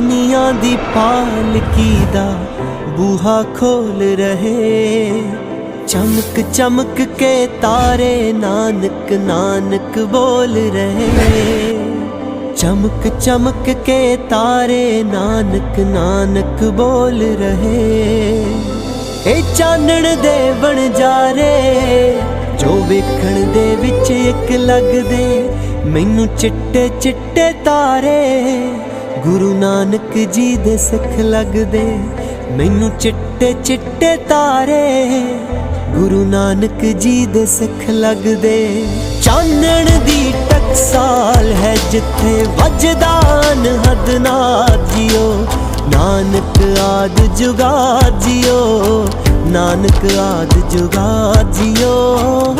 ਦੁਨੀਆਂ ਦੀ ਪਾਲਕੀ ਦਾ ਬੂਹਾ ਖੋਲ ਰਹੇ। ਚਮਕ ਚਮਕ ਕੇ ਤਾਰੇ ਨਾਨਕ ਨਾਨਕ ਬੋਲ ਰਹੇ। ਚਮਕ ਚਮਕ ਕੇ ਤਾਰੇ ਨਾਨਕ ਨਾਨਕ ਬੋਲ ਰਹੇ। ਏ ਚਾਨਣ ਦੇ ਬਣ ਜਾਰੇ ਜੋ ਵੇਖਣ ਦੇ ਵਿੱਚ ਇੱਕ ਲੱਗਦੇ। ਮੈਨੂੰ ਚਿੱਟੇ ਚਿੱਟੇ ਤਾਰੇ ਗੁਰੂ ਨਾਨਕ ਜੀ ਦੇ ਸਿੱਖ ਲੱਗਦੇ, ਮੈਨੂੰ ਚਿੱਟੇ ਚਿੱਟੇ ਤਾਰੇ। ਗੁਰੂ ਨਾਨਕ ਜੀ ਦੇ ਸਿੱਖ ਲੱਗਦੇ, ਚਾਨਣ ਦੀ ਟਕਸਾਲ ਹੈ ਜਿੱਥੇ ਵੱਜਦਾਨ ਹਦਨਾਦ ਜਿਓ। ਨਾਨਕ ਆਦ ਜੁਗਾ ਜੀਓ, ਨਾਨਕ ਆਦ ਜੁਗਾ ਜੀਓ।